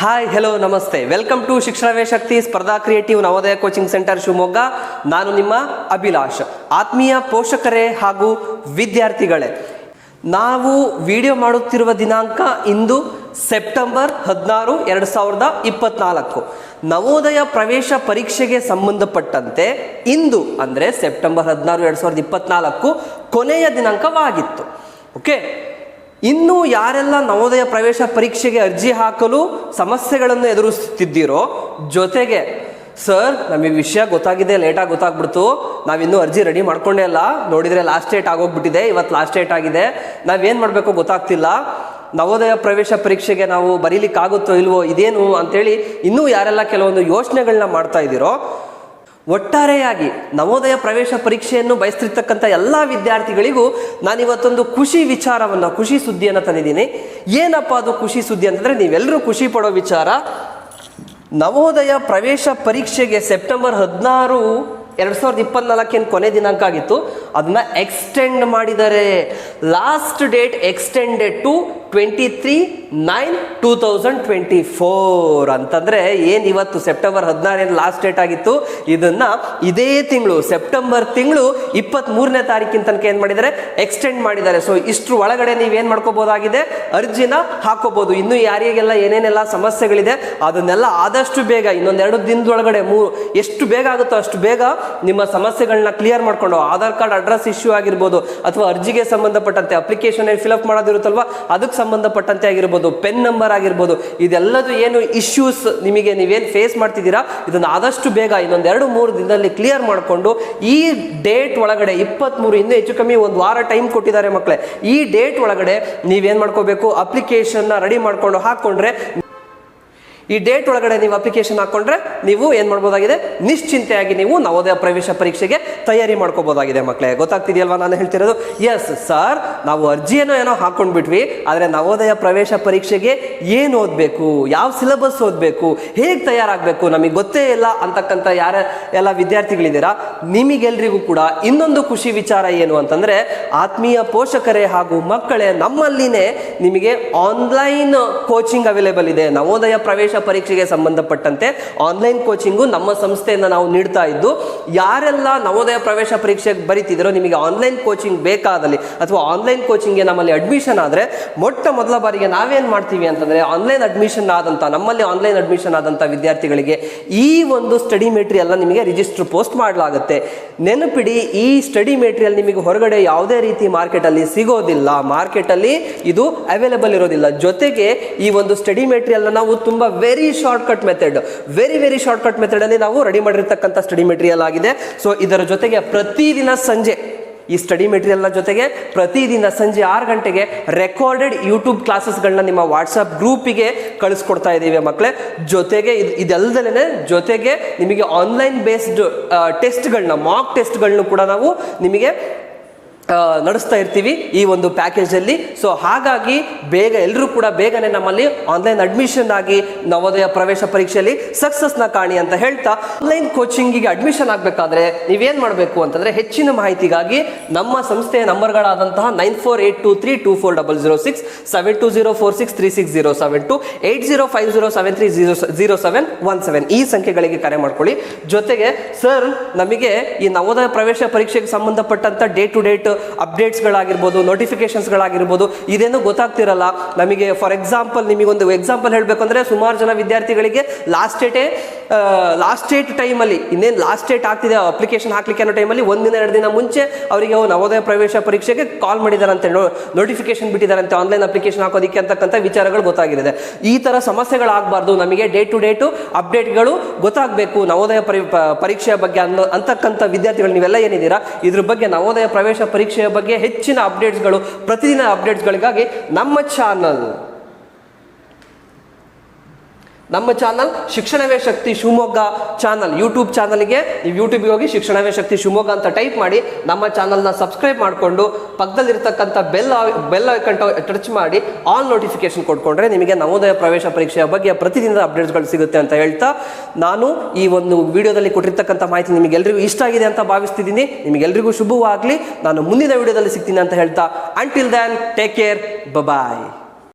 Hi hello ನಮಸ್ತೆ. Welcome to ಶಿಕ್ಷಣವೇ Shakti Spardha creative Navodaya coaching centre Shivamogga. ನಾನು ನಿಮ್ಮ ಅಭಿಲಾಷ್. ಆತ್ಮೀಯ ಪೋಷಕರೇ ಹಾಗೂ ವಿದ್ಯಾರ್ಥಿಗಳೇ, ನಾವು ವಿಡಿಯೋ ಮಾಡುತ್ತಿರುವ ದಿನಾಂಕ ಇಂದು ಸೆಪ್ಟೆಂಬರ್ ಹದಿನಾರು, ಎರಡು ಸಾವಿರದ ಇಪ್ಪತ್ನಾಲ್ಕು. ನವೋದಯ ಪ್ರವೇಶ ಪರೀಕ್ಷೆಗೆ ಸಂಬಂಧಪಟ್ಟಂತೆ ಇಂದು ಅಂದರೆ ಸೆಪ್ಟೆಂಬರ್ ಹದಿನಾರು, ಎರಡು ಸಾವಿರದ ಇಪ್ಪತ್ನಾಲ್ಕು ಕೊನೆಯ ದಿನಾಂಕವಾಗಿತ್ತು. ಓಕೆ ಇನ್ನು ಯಾರೆಲ್ಲ ನವೋದಯ ಪ್ರವೇಶ ಪರೀಕ್ಷೆಗೆ ಅರ್ಜಿ ಹಾಕಲು ಸಮಸ್ಯೆಗಳನ್ನು ಎದುರಿಸುತ್ತಿದ್ದೀರೋ ಜೊತೆಗೆ, ಸರ್, ನಮಗೆ ವಿಷಯ ಗೊತ್ತಾಗಿದೆ ಲೇಟಾಗಿ ಗೊತ್ತಾಗ್ಬಿಡ್ತು. ನಾವಿನ್ನೂ ಅರ್ಜಿ ರೆಡಿ ಮಾಡ್ಕೊಂಡೇ ಇಲ್ಲ ನೋಡಿದರೆ ಲಾಸ್ಟ್ ಡೇಟ್ ಆಗೋಗ್ಬಿಟ್ಟಿದೆ, ಇವತ್ತು ಲಾಸ್ಟ್ ಡೇಟ್ ಆಗಿದೆ. ನಾವೇನು ಮಾಡಬೇಕು ಗೊತ್ತಾಗ್ತಿಲ್ಲ. ನವೋದಯ ಪ್ರವೇಶ ಪರೀಕ್ಷೆಗೆ ನಾವು ಬರೀಲಿಕ್ಕಾಗುತ್ತೋ ಇಲ್ವೋ, ಇದೇನು ಅಂತೇಳಿ ಇನ್ನೂ ಯಾರೆಲ್ಲ ಕೆಲವೊಂದು ಯೋಚನೆಗಳನ್ನ ಮಾಡ್ತಾ ಇದ್ದೀರೋ ಒಟ್ಟಾರೆಯಾಗಿ ನವೋದಯ ಪ್ರವೇಶ ಪರೀಕ್ಷೆಯನ್ನು ಬಯಸ್ತಿರ್ತಕ್ಕಂಥ ಎಲ್ಲ ವಿದ್ಯಾರ್ಥಿಗಳಿಗೂ ನಾನು ಇವತ್ತೊಂದು ಖುಷಿ ವಿಚಾರವನ್ನು, ಖುಷಿ ಸುದ್ದಿಯನ್ನು ತಂದಿದ್ದೀನಿ. ಏನಪ್ಪ ಅದು ಖುಷಿ ಸುದ್ದಿ ಅಂತಂದರೆ ನೀವೆಲ್ಲರೂ ಖುಷಿ ಪಡೋ ವಿಚಾರ, ನವೋದಯ ಪ್ರವೇಶ ಪರೀಕ್ಷೆಗೆ ಸೆಪ್ಟೆಂಬರ್ ಹದಿನಾರು ಎರಡು ಸಾವಿರದ ಇಪ್ಪತ್ನಾಲ್ಕೇನು ಕೊನೆ ದಿನಾಂಕ ಆಗಿತ್ತು. ಅದನ್ನ ಎಕ್ಸ್ಟೆಂಡ್ ಮಾಡಿದ್ದಾರೆ last date extended to twenty three nine two thousand twenty four ಅಂತಂದರೆ ಏನು ಇವತ್ತು ಸೆಪ್ಟೆಂಬರ್ ಹದಿನಾರೇನು ಲಾಸ್ಟ್ ಡೇಟ್ ಆಗಿತ್ತು? ಇದನ್ನ ಇದೇ ತಿಂಗಳು ಸೆಪ್ಟೆಂಬರ್ ತಿಂಗಳು ಇಪ್ಪತ್ತ್ ಮೂರನೇ ತಾರೀಕಿನ ತನಕ ಏನು ಮಾಡಿದ್ದಾರೆ? ಎಕ್ಸ್ಟೆಂಡ್ ಮಾಡಿದ್ದಾರೆ. ಸೊ ಇಷ್ಟ್ರ ಒಳಗಡೆ ನೀವೇನು ಮಾಡ್ಕೋಬೋದಾಗಿದೆ? ಅರ್ಜಿನ ಹಾಕೋಬಹುದು ಇನ್ನು ಯಾರಿಗೆಲ್ಲ ಏನೇನೆಲ್ಲ ಸಮಸ್ಯೆಗಳಿದೆ, ಅದನ್ನೆಲ್ಲ ಆದಷ್ಟು ಬೇಗ ಇನ್ನೊಂದೆರಡು ದಿನದೊಳಗಡೆ ಮೂರು ಎಷ್ಟು ಬೇಗ ಆಗುತ್ತೋ ಅಷ್ಟು ಬೇಗ ನಿಮ್ಮ ಸಮಸ್ಯೆಗಳನ್ನ ಕ್ಲಿಯರ್ ಮಾಡ್ಕೊಂಡು, ಆಧಾರ್ ಕಾರ್ಡ್ ಅಡ್ರೆಸ್ ಇಶ್ಯೂ ಆಗಿರ್ಬೋದು, ಅಥವಾ ಅರ್ಜಿಗೆ ಸಂಬಂಧಪಟ್ಟಂತೆ ಅಪ್ಲಿಕೇಶನ್ ಅಪ್ ಮಾಡೋದಿರುತ್ತಲ್ವಾ, ಅದಕ್ಕೆ ಸಂಬಂಧಪಟ್ಟಂತೆ ಆಗಿರ್ಬೋದು ಪೆನ್ ನಂಬರ್ ಆಗಿರ್ಬೋದು, ಇದೆಲ್ಲದು ಏನು ಇಶ್ಯೂಸ್ ನಿಮಗೆ ನೀವೇನು ಫೇಸ್ ಮಾಡ್ತಿದ್ದೀರಾ? ಇದನ್ನು ಆದಷ್ಟು ಬೇಗ ಇನ್ನೊಂದು ಎರಡು ಮೂರು ದಿನದಲ್ಲಿ ಕ್ಲಿಯರ್ ಮಾಡಿಕೊಂಡು ಈ ಡೇಟ್ ಒಳಗಡೆ ಇಪ್ಪತ್ತ್ಮೂರು ಇನ್ನೂ ಹೆಚ್ಚು ಕಮ್ಮಿ ಒಂದು ವಾರ ಟೈಮ್ ಕೊಟ್ಟಿದ್ದಾರೆ ಮಕ್ಕಳೇ ಈ ಡೇಟ್ ಒಳಗಡೆ ನೀವೇನು ಮಾಡ್ಕೋಬೇಕು? ಅಪ್ಲಿಕೇಶನ್ನ ರೆಡಿ ಮಾಡ್ಕೊಂಡು ಹಾಕ್ಕೊಂಡ್ರೆ ಈ ಡೇಟ್ ಒಳಗಡೆ ನೀವು ಅಪ್ಲಿಕೇಶನ್ ಹಾಕೊಂಡ್ರೆ ನೀವು ಏನು ಮಾಡ್ಬೋದಾಗಿದೆ? ನಿಶ್ಚಿಂತೆಯಾಗಿ ನೀವು ನವೋದಯ ಪ್ರವೇಶ ಪರೀಕ್ಷೆಗೆ ತಯಾರಿ ಮಾಡ್ಕೋಬೋದಾಗಿದೆ ಮಕ್ಕಳೇ ಗೊತ್ತಾಗ್ತಿದೆಯಲ್ವಾ ನಾನು ಹೇಳ್ತಿರೋದು? ಎಸ್ ಸರ್ ನಾವು ಅರ್ಜಿಯನ್ನು ಏನೋ ಹಾಕೊಂಡ್ಬಿಟ್ವಿ, ಆದರೆ ನವೋದಯ ಪ್ರವೇಶ ಪರೀಕ್ಷೆಗೆ ಏನು ಓದಬೇಕು? ಯಾವ ಸಿಲೆಬಸ್ ಓದಬೇಕು? ಹೇಗೆ ತಯಾರಾಗಬೇಕು? ನಮಗೆ ಗೊತ್ತೇ ಇಲ್ಲ ಅಂತಕ್ಕಂಥ ಯಾರ ಎಲ್ಲ ವಿದ್ಯಾರ್ಥಿಗಳಿದ್ದೀರಾ? ನಿಮಗೆಲ್ರಿಗೂ ಕೂಡ ಇನ್ನೊಂದು ಖುಷಿ ವಿಚಾರ ಏನು ಅಂತಂದರೆ, ಆತ್ಮೀಯ ಪೋಷಕರೇ ಹಾಗೂ ಮಕ್ಕಳೇ, ನಮ್ಮಲ್ಲಿನೇ ನಿಮಗೆ ಆನ್ಲೈನ್ ಕೋಚಿಂಗ್ ಅವೈಲೇಬಲ್ ಇದೆ. ನವೋದಯ ಪ್ರವೇಶ ಪರೀಕ್ಷೆಗೆ ಸಂಬಂಧಪಟ್ಟಂತೆ ಆನ್ಲೈನ್ ಕೋಚಿಂಗು ನಮ್ಮ ಸಂಸ್ಥೆಯಿಂದ ನಾವು ನೀಡ್ತಾ ಇದ್ದು, ಯಾರೆಲ್ಲ ನವೋದಯ ಪ್ರವೇಶ ಪರೀಕ್ಷೆಗೆ ಬರೀತಿದ್ರೋ ನಿಮಗೆ ಆನ್ಲೈನ್ ಕೋಚಿಂಗ್ ಬೇಕಾದಲ್ಲಿ ಅಥವಾ ಆನ್ಲೈನ್ ಕೋಚಿಂಗ್ಗೆ ನಮ್ಮಲ್ಲಿ ಅಡ್ಮಿಷನ್ ಆದರೆ, ಮೊಟ್ಟ ಮೊದಲ ಬಾರಿಗೆ ನಾವೇನು ಮಾಡ್ತೀವಿ ಅಂತಂದರೆ ಆನ್ಲೈನ್ ಅಡ್ಮಿಷನ್ ಆದಂಥ ನಮ್ಮಲ್ಲಿ ಆನ್ಲೈನ್ ಅಡ್ಮಿಷನ್ ಆದಂಥ ವಿದ್ಯಾರ್ಥಿಗಳಿಗೆ ಈ ಒಂದು ಸ್ಟಡಿ ಮೆಟೀರಿಯಲ್ನ ನಿಮಗೆ ರಿಜಿಸ್ಟರ್ ಪೋಸ್ಟ್ ಮಾಡಲಾಗುತ್ತೆ. ನೆನಪಿಡಿ, ಈ ಸ್ಟಡಿ ಮೆಟೀರಿಯಲ್ ನಿಮಗೆ ಹೊರಗಡೆ ಯಾವುದೇ ರೀತಿ ಮಾರ್ಕೆಟಲ್ಲಿ ಸಿಗೋದಿಲ್ಲ. ಮಾರ್ಕೆಟಲ್ಲಿ ಇದು ಅವೈಲೇಬಲ್ ಇರೋದಿಲ್ಲ. ಜೊತೆಗೆ ಈ ಒಂದು ಸ್ಟಡಿ ಮೆಟೀರಿಯಲ್ನ ನಾವು ತುಂಬ very shortcut method very very shortcut ಮೆಥಡಲ್ಲಿ ನಾವು ರೆಡಿ ಮಾಡಿರ್ತಕ್ಕಂಥ ಸ್ಟಡಿ ಮೆಟೀರಿಯಲ್ ಆಗಿದೆ. ಸೊ ಇದರ ಜೊತೆಗೆ ಪ್ರತಿದಿನ ಸಂಜೆ, ಈ ಸ್ಟಡಿ ಮೆಟೀರಿಯಲ್ನ ಜೊತೆಗೆ ಪ್ರತಿದಿನ ಸಂಜೆ ಆರು ಗಂಟೆಗೆ ರೆಕಾರ್ಡೆಡ್ ಯೂಟ್ಯೂಬ್ ಕ್ಲಾಸಸ್ಗಳನ್ನ ನಿಮ್ಮ ವಾಟ್ಸಪ್ ಗ್ರೂಪಿಗೆ ಕಳಿಸ್ಕೊಡ್ತಾ ಇದ್ದೀವಿ ಮಕ್ಕಳೇ ಜೊತೆಗೆ ಇದು ಇದಲ್ದಲೇ ಜೊತೆಗೆ ನಿಮಗೆ ಆನ್ಲೈನ್ ಬೇಸ್ಡ್ ಟೆಸ್ಟ್ಗಳನ್ನ ಮಾಕ್ ಟೆಸ್ಟ್ಗಳನ್ನೂ ಕೂಡ ನಾವು ನಿಮಗೆ ನಡೆಸ್ತಾ ಇರ್ತೀವಿ ಈ ಒಂದು ಪ್ಯಾಕೇಜಲ್ಲಿ ಸೊ ಹಾಗಾಗಿ ಬೇಗ ಎಲ್ಲರೂ ಕೂಡ ಬೇಗನೆ ನಮ್ಮಲ್ಲಿ ಆನ್ಲೈನ್ ಅಡ್ಮಿಷನ್ ಆಗಿ ನವೋದಯ ಪ್ರವೇಶ ಪರೀಕ್ಷೆಯಲ್ಲಿ ಸಕ್ಸಸ್ನ ಕಾಣಿ ಅಂತ ಹೇಳ್ತಾ ಆನ್ಲೈನ್ ಕೋಚಿಂಗಿಗೆ ಅಡ್ಮಿಷನ್ ಆಗಬೇಕಾದ್ರೆ ನೀವೇನು ಮಾಡಬೇಕು ಅಂತಂದರೆ ಹೆಚ್ಚಿನ ಮಾಹಿತಿಗಾಗಿ ನಮ್ಮ ಸಂಸ್ಥೆಯ ನಂಬರ್ಗಳಾದಂತಹ nine four eight two three two four double zero six seven two zero four six three six zero seven two eight zero five zero seven three zero zero seven one seven ಈ ಸಂಖ್ಯೆಗಳಿಗೆ ಕರೆ ಮಾಡ್ಕೊಳ್ಳಿ. ಜೊತೆಗೆ sir ನಮಗೆ ಈ ನವೋದಯ ಪ್ರವೇಶ ಪರೀಕ್ಷೆಗೆ ಸಂಬಂಧಪಟ್ಟಂತ ಡೇ ಟು ಡೇಟ್ ಅಪ್ಡೇಟ್ಸ್ಗಳಾಗಿರ್ಬೋದು ನೋಟಿಫಿಕೇಶನ್ಸ್ಗಳಾಗಿರ್ಬೋದು ಇದೇನು ಗೊತ್ತಾಗ್ತಿರಲ್ಲ. ನಮಗೆ ಫಾರ್ ಎಕ್ಸಾಂಪಲ್ ನಿಮಗೊಂದು ಎಕ್ಸಾಂಪಲ್ ಹೇಳಬೇಕಂದ್ರೆ ಸುಮಾರು ಜನ ವಿದ್ಯಾರ್ಥಿಗಳಿಗೆ ಲಾಸ್ಟ್ ಡೇಟೇ ಲಾಸ್ಟ್ ಡೇಟ್ ಟೈಮಲ್ಲಿ ಇನ್ನೇನು ಲಾಸ್ಟ್ ಡೇಟ್ ಆಗ್ತಿದೆ ಅಪ್ಲಿಕೇಶನ್ ಹಾಕ್ಲಿಕ್ಕೆ ಅನ್ನೋ ಟೈಮಲ್ಲಿ ಒಂದಿನ, ಎರಡು ದಿನ ಮುಂಚೆ ಅವರಿಗೆ ನವೋದಯ ಪ್ರವೇಶ ಪರೀಕ್ಷೆಗೆ ಕಾಲ್ ಮಾಡಿದಾರಂತೆ ನೋಟಿಫಿಕೇಶನ್ ಬಿಟ್ಟಿದಾರಂತೆ ಆನ್ಲೈನ್ ಅಪ್ಲಿಕೇಶನ್ ಹಾಕೋದಕ್ಕೆ ಅಂತಕ್ಕಂಥ ವಿಚಾರಗಳು ಗೊತ್ತಾಗಿದೆ ಈ ಥರ ಸಮಸ್ಯೆಗಳಾಗಬಾರ್ದು, ನಮಗೆ ಡೇ ಟು ಡೇಟು ಅಪ್ಡೇಟ್ಗಳು ಗೊತ್ತಾಗಬೇಕು, ನವೋದಯ ಪರಿ ಪರೀಕ್ಷೆಯ ಬಗ್ಗೆ ಅನ್ನೋ, ಅಂತಕ್ಕಂಥ ವಿದ್ಯಾರ್ಥಿಗಳು ನೀವೆಲ್ಲ ಏನಿದ್ದೀರಾ, ಇದ್ರ ಬಗ್ಗೆ ನವೋದಯ ಪ್ರವೇಶ ಪರೀಕ್ಷೆಯ ಬಗ್ಗೆ ಹೆಚ್ಚಿನ ಅಪ್ಡೇಟ್ಸ್ಗಳು ಪ್ರತಿದಿನ ಅಪ್ಡೇಟ್ಸ್ಗಳಿಗಾಗಿ ನಮ್ಮ ಚಾನಲ್ ನಮ್ಮ ಚಾನಲ್ ಶಿಕ್ಷಣವೇ ಶಕ್ತಿ ಶಿವಮೊಗ್ಗ ಚಾನಲ್ ಯೂಟ್ಯೂಬ್ ಚಾನಲ್ಗೆ. ನೀವು ಯೂಟ್ಯೂಬ್ಗೆ ಹೋಗಿ ಶಿಕ್ಷಣವೇ ಶಕ್ತಿ ಶಿವಮೊಗ್ಗ ಅಂತ ಟೈಪ್ ಮಾಡಿ, ನಮ್ಮ ಚಾನಲ್ನ ಸಬ್ಸ್ಕ್ರೈಬ್ ಮಾಡಿಕೊಂಡು, ಪಕ್ಕದಲ್ಲಿರ್ತಕ್ಕಂಥ ಬೆಲ್ ಬೆಲ್ ಐಕನ್ ಟಚ್ ಮಾಡಿ ಆಲ್ ನೋಟಿಫಿಕೇಶನ್ ಕೊಟ್ಕೊಂಡ್ರೆ ನಿಮಗೆ ನವೋದಯ ಪ್ರವೇಶ ಪರೀಕ್ಷೆಯ ಬಗ್ಗೆ ಪ್ರತಿದಿನದ ಅಪ್ಡೇಟ್ಸ್ಗಳು ಸಿಗುತ್ತೆ ಅಂತ ಹೇಳ್ತಾ, ನಾನು ಈ ಒಂದು ವಿಡಿಯೋದಲ್ಲಿ ಕೊಟ್ಟಿರ್ತಕ್ಕಂಥ ಮಾಹಿತಿ ನಿಮಗೆಲ್ಲರಿಗೂ ಇಷ್ಟ ಆಗಿದೆ ಅಂತ ಭಾವಿಸ್ತಿದ್ದೀನಿ. ನಿಮಗೆಲ್ಲರಿಗೂ ಶುಭವಾಗಲಿ. ನಾನು ಮುಂದಿನ ವಿಡಿಯೋದಲ್ಲಿ ಸಿಗ್ತೀನಿ ಅಂತ ಹೇಳ್ತಾ until then take care bye